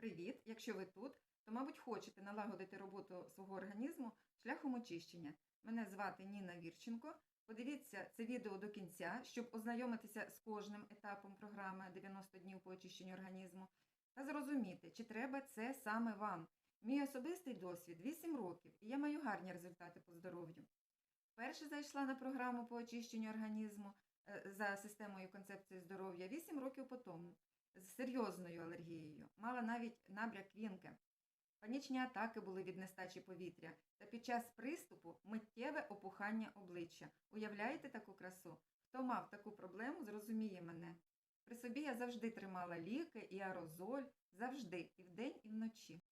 Привіт! Якщо ви тут, то, мабуть, хочете налагодити роботу свого організму шляхом очищення. Мене звати Ніна Вірченко. Подивіться це відео до кінця, щоб ознайомитися з кожним етапом програми 90 днів по очищенню організму та зрозуміти, чи треба це саме вам. Мій особистий досвід 8 років, і я маю гарні результати по здоров'ю. Перше зайшла на програму по очищенню організму е, за системою концепції здоров'я 8 років по тому з серйозною алергією, мала навіть набряк вінки. Панічні атаки були від нестачі повітря, та під час приступу миттєве опухання обличчя. Уявляєте таку красу? Хто мав таку проблему, зрозуміє мене. При собі я завжди тримала ліки і аерозоль, завжди, і вдень, і вночі.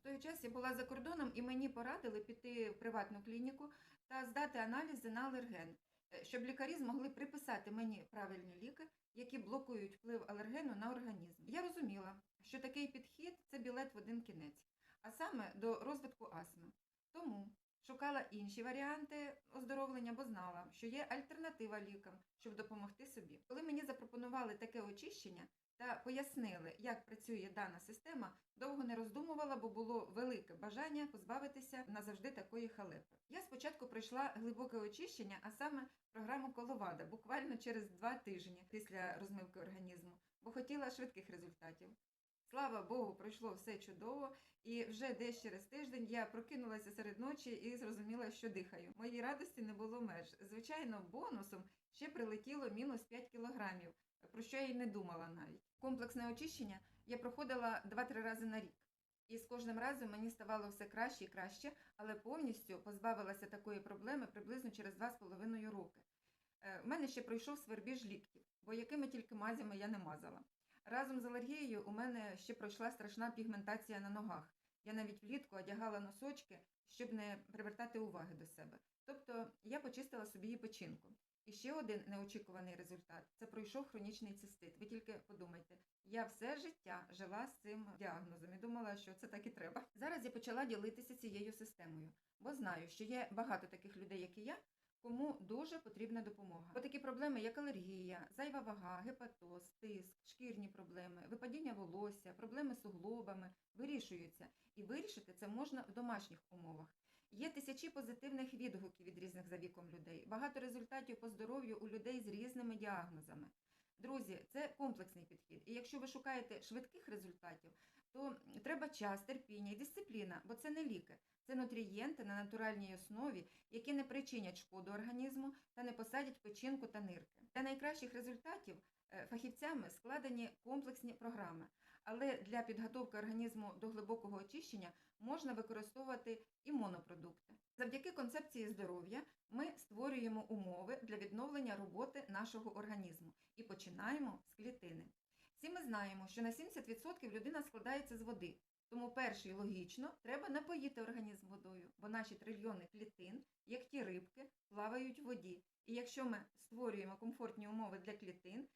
В той час я була за кордоном і мені порадили піти в приватну клініку та здати аналізи на алерген, щоб лікарі змогли приписати мені правильні ліки, які блокують вплив алергену на організм. Я розуміла, що такий підхід це білет в один кінець, а саме до розвитку астми. Тому шукала інші варіанти оздоровлення, бо знала, що є альтернатива лікам, щоб допомогти собі. Коли мені запропонували таке очищення та пояснили, як працює дана система, довго не роздумувала, бо було велике бажання позбавитися назавжди такої халепи. Я спочатку пройшла глибоке очищення, а саме програму Коловада, буквально через два тижні після розмивки організму, бо хотіла швидких результатів. Слава Богу, пройшло все чудово, і вже десь через тиждень я прокинулася серед ночі і зрозуміла, що дихаю. Моїй радості не було меж. Звичайно, бонусом ще прилетіло мінус 5 кілограмів, про що я й не думала навіть. Комплексне очищення я проходила 2-3 рази на рік. І з кожним разом мені ставало все краще і краще, але повністю позбавилася такої проблеми приблизно через 2,5 роки. Е, В мене ще пройшов свербіж ліктів, бо якими тільки мазями я не мазала. Разом з алергією у мене ще пройшла страшна пігментація на ногах. Я навіть влітку одягала носочки, щоб не привертати уваги до себе. Тобто я почистила собі і печінку. І ще один неочікуваний результат це пройшов хронічний цистит. Ви тільки подумайте, я все життя жила з цим діагнозом і думала, що це так і треба. Зараз я почала ділитися цією системою, бо знаю, що є багато таких людей, як і я, кому дуже потрібна допомога. Бо такі проблеми, як алергія, зайва вага, гепатоз, тиск, шкірні проблеми, випадіння волосся, проблеми з суглобами вирішуються. І вирішити це можна в домашніх умовах. Є тисячі позитивних відгуків від різних за віком людей, багато результатів по здоров'ю у людей з різними діагнозами. Друзі, це комплексний підхід. І якщо ви шукаєте швидких результатів, то треба час, терпіння і дисципліна, бо це не ліки, це нутрієнти на натуральній основі, які не причинять шкоду організму та не посадять печінку та нирки. Для найкращих результатів е, фахівцями складені комплексні програми, але для підготовки організму до глибокого очищення можна використовувати і монопродукти. Завдяки концепції здоров'я ми створюємо умови для відновлення роботи нашого організму і починаємо з клітини. Всі ми знаємо, що на 70% людина складається з води. Тому перше і логічно треба напоїти організм водою, бо наші трильйони клітин, як ті рибки, плавають в воді. І якщо ми створюємо комфортні умови для клітин,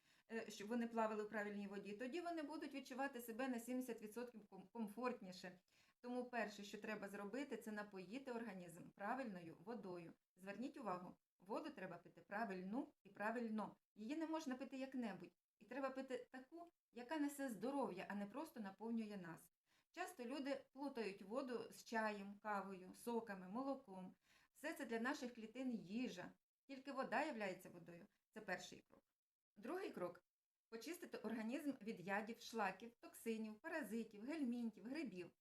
щоб вони плавали в правильній воді, тоді вони будуть відчувати себе на 70% комфортніше. Тому перше, що треба зробити, це напоїти організм правильною водою. Зверніть увагу, воду треба пити правильну і правильно. Її не можна пити як-небудь. І треба пити таку, яка несе здоров'я, а не просто наповнює нас. Часто люди плутають воду з чаєм, кавою, соками, молоком. Все це для наших клітин їжа. Тільки вода являється водою. Це перший крок. Другий крок почистити організм від ядів, шлаків, токсинів, паразитів, гельмінтів, грибів.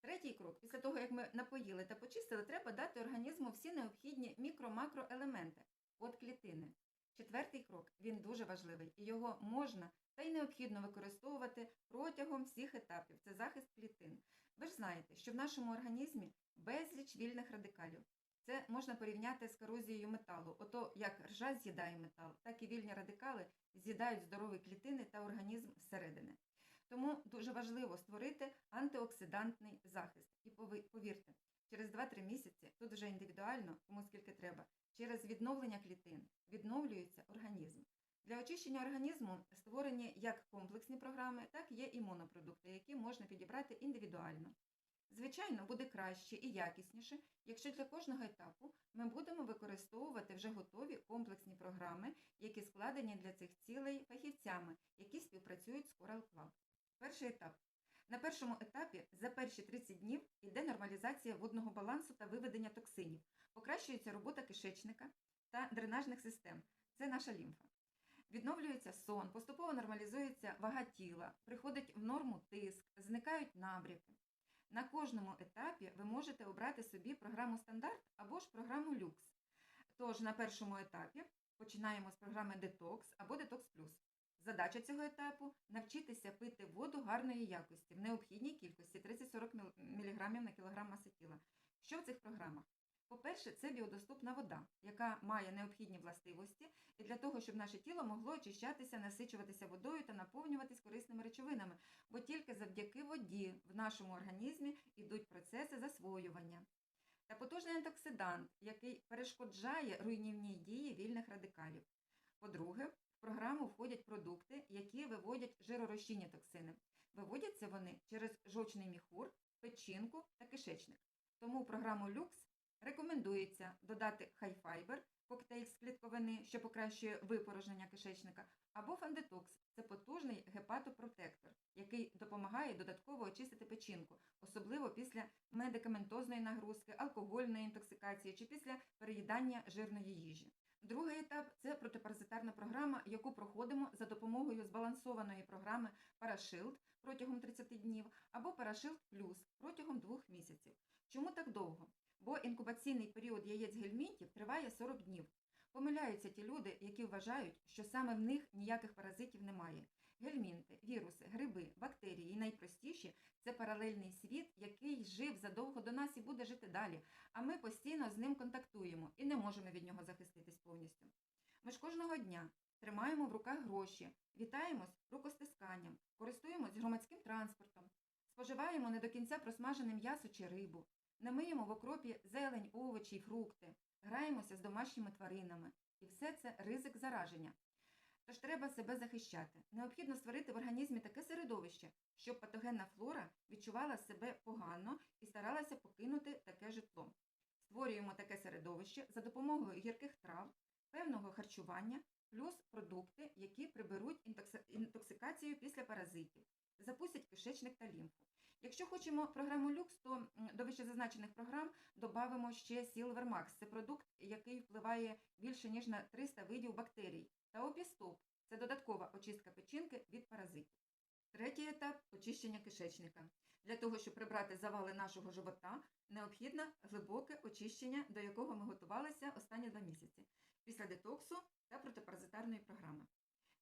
Третій крок, після того, як ми напоїли та почистили, треба дати організму всі необхідні мікро-макроелементи от клітини. Четвертий крок він дуже важливий, і його можна та й необхідно використовувати протягом всіх етапів. Це захист клітин. Ви ж знаєте, що в нашому організмі безліч вільних радикалів. Це можна порівняти з корозією металу. Ото як ржа з'їдає метал, так і вільні радикали з'їдають здорові клітини та організм зсередини. Тому дуже важливо створити антиоксидантний захист. І повірте, через 2-3 місяці, тут вже індивідуально, кому скільки треба, через відновлення клітин відновлюється організм. Для очищення організму створені як комплексні програми, так є і монопродукти, які можна підібрати індивідуально. Звичайно, буде краще і якісніше, якщо для кожного етапу ми будемо використовувати вже готові комплексні програми, які складені для цих цілей фахівцями, які співпрацюють з Coral Club. Перший етап На першому етапі за перші 30 днів йде нормалізація водного балансу та виведення токсинів, покращується робота кишечника та дренажних систем. Це наша лімфа. Відновлюється сон, поступово нормалізується вага тіла, приходить в норму тиск, зникають набряки. На кожному етапі ви можете обрати собі програму стандарт або ж програму люкс. Тож на першому етапі починаємо з програми Detox або Detox Plus. Задача цього етапу навчитися пити воду гарної якості в необхідній кількості 30-40 мг на кілограм маси тіла. Що в цих програмах? По-перше, це біодоступна вода, яка має необхідні властивості, і для того, щоб наше тіло могло очищатися, насичуватися водою та наповнюватись корисними речовинами, бо тільки завдяки воді в нашому організмі йдуть процеси засвоювання. Та потужний антиоксидант, який перешкоджає руйнівній дії вільних радикалів. По-друге, в програму входять продукти, які виводять жиророзчинні токсини. Виводяться вони через жовчний міхур, печінку та кишечник. Тому програму люкс рекомендується додати хайфайбер, коктейль з клітковини, що покращує випорожнення кишечника, або фандетокс це потужний гепатопротектор, який допомагає додатково очистити печінку, особливо після медикаментозної нагрузки, алкогольної інтоксикації чи після переїдання жирної їжі. Другий етап це протипаразитарна програма, яку проходимо за допомогою збалансованої програми Парашилд протягом 30 днів або Парашилд Плюс протягом 2 місяців. Чому так довго? Бо інкубаційний період яєць гельмінтів триває 40 днів. Помиляються ті люди, які вважають, що саме в них ніяких паразитів немає. Гельмінти, віруси, гриби, бактерії і найпростіші це паралельний світ, який жив задовго до нас і буде жити далі, а ми постійно з ним контактуємо і не можемо від нього захиститись повністю. Ми ж кожного дня тримаємо в руках гроші, вітаємось рукостисканням, користуємось громадським транспортом, споживаємо не до кінця просмажене м'ясо чи рибу, не миємо в окропі зелень, овочі й фрукти, граємося з домашніми тваринами. І все це ризик зараження. Тож треба себе захищати. Необхідно створити в організмі таке середовище, щоб патогенна флора відчувала себе погано і старалася покинути таке житло. Створюємо таке середовище за допомогою гірких трав, певного харчування, плюс продукти, які приберуть інтоксикацію після паразитів, запустять кишечник та лімфу. Якщо хочемо програму люкс, то до вищезазначених програм додамо ще Silvermax. Це продукт, який впливає більше ніж на 300 видів бактерій. Та опістоп це додаткова очистка печінки від паразитів. Третій етап очищення кишечника. Для того, щоб прибрати завали нашого живота, необхідно глибоке очищення, до якого ми готувалися останні два місяці, після детоксу та протипаразитарної програми.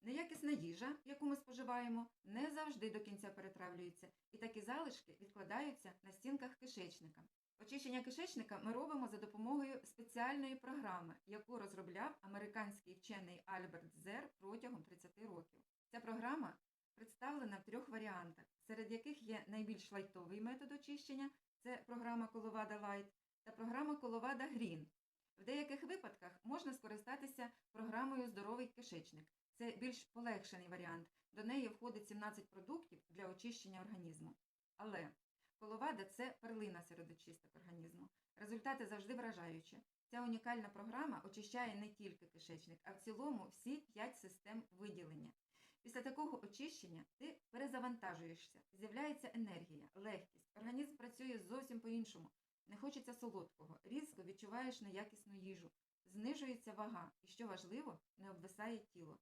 Неякісна їжа, яку ми споживаємо, не завжди до кінця перетравлюється, і такі залишки відкладаються на стінках кишечника. Очищення кишечника ми робимо за допомогою спеціальної програми, яку розробляв американський вчений Альберт Зер протягом 30 років. Ця програма представлена в трьох варіантах, серед яких є найбільш лайтовий метод очищення це програма Коловада Light та програма Коловада Green. В деяких випадках можна скористатися програмою Здоровий кишечник. Це більш полегшений варіант. До неї входить 17 продуктів для очищення організму. Але коловада це перлина серед очисток організму. Результати завжди вражаючі. Ця унікальна програма очищає не тільки кишечник, а в цілому всі 5 систем виділення. Після такого очищення ти перезавантажуєшся, з'являється енергія, легкість, організм працює зовсім по-іншому. Не хочеться солодкого, різко відчуваєш неякісну їжу, знижується вага і, що важливо, не обвисає тіло.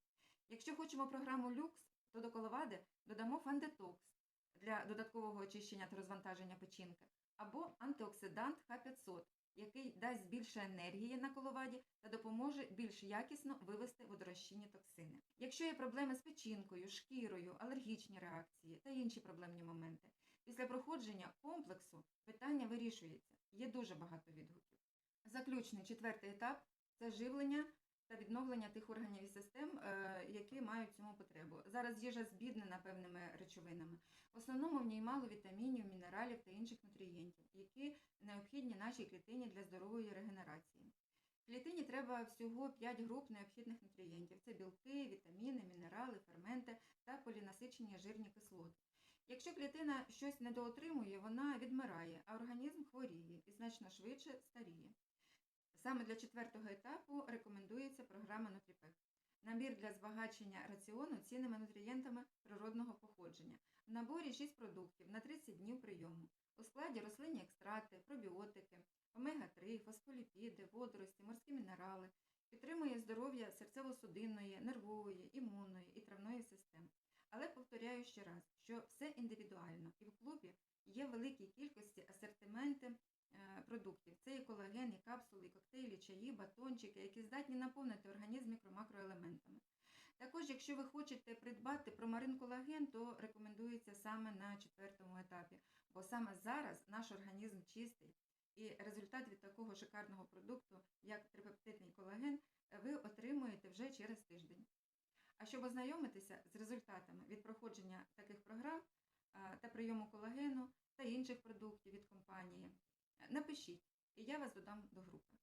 Якщо хочемо програму люкс, то до коловади додамо фандетокс для додаткового очищення та розвантаження печінки, або антиоксидант Х500, який дасть більше енергії на коловаді та допоможе більш якісно вивести водорозчинні токсини. Якщо є проблеми з печінкою, шкірою, алергічні реакції та інші проблемні моменти, після проходження комплексу питання вирішується. Є дуже багато відгуків. Заключний четвертий етап це живлення та відновлення тих органів і систем, е, які мають цьому потребу. Зараз їжа збіднена певними речовинами. В основному в ній мало вітамінів, мінералів та інших нутрієнтів, які необхідні нашій клітині для здорової регенерації. Клітині треба всього 5 груп необхідних нутрієнтів: це білки, вітаміни, мінерали, ферменти та полінасичені жирні кислоти. Якщо клітина щось недоотримує, вона відмирає, а організм хворіє і значно швидше старіє. Саме для четвертого етапу рекомендується програма Нутріпек. Набір для збагачення раціону цінними нутрієнтами природного походження. В наборі 6 продуктів на 30 днів прийому. У складі рослинні екстракти, пробіотики, омега-3, фосфоліпіди, водорості, морські мінерали. Підтримує здоров'я серцево-судинної, нервової, імунної і травної систем. Але повторяю ще раз, що все індивідуально, і в клубі є в великій кількості асортименти продуктів. Це і колаген, і капсули, і коктейлі, чаї, батончики, які здатні наповнити організм мікро-макроелементами. Також, якщо ви хочете придбати промарин колаген, то рекомендується саме на четвертому етапі, бо саме зараз наш організм чистий, і результат від такого шикарного продукту, як трипептидний колаген, ви отримуєте вже через тиждень. А щоб ознайомитися з результатами від проходження таких програм та прийому колагену та інших продуктів від компанії, напишіть, і я вас додам до групи.